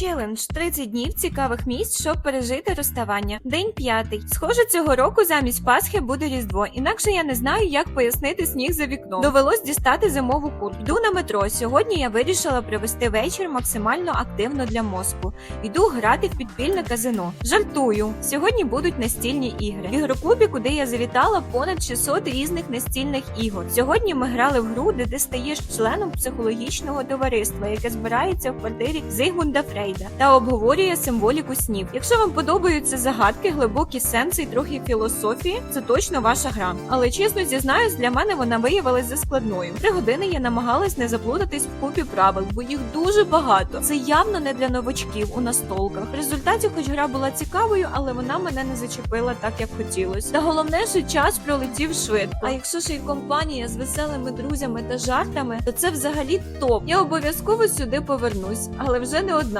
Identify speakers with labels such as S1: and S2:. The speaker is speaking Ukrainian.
S1: Челендж 30 днів цікавих місць, щоб пережити розставання. День п'ятий. Схоже, цього року замість Пасхи буде Різдво. Інакше я не знаю, як пояснити сніг за вікном. Довелось дістати зимову куртку. Йду на метро. Сьогодні я вирішила провести вечір максимально активно для мозку. Йду грати в підпільне казино. Жартую. Сьогодні будуть настільні ігри. В ігроклубі, куди я завітала, понад 600 різних настільних ігор. Сьогодні ми грали в гру, де ти стаєш членом психологічного товариства, яке збирається в квартирі Зигмунда Фрейда та обговорює символіку снів. Якщо вам подобаються загадки, глибокі сенси і трохи філософії, це точно ваша гра. Але чесно зізнаюсь, для мене вона виявилась заскладною. Три години я намагалась не заплутатись в купі правил, бо їх дуже багато. Це явно не для новачків у настолках. В результаті, хоч гра була цікавою, але вона мене не зачепила так, як хотілося. Та головне, що час пролетів швидко. А якщо ще й компанія з веселими друзями та жартами, то це взагалі топ. Я обов'язково сюди повернусь, але вже не одна.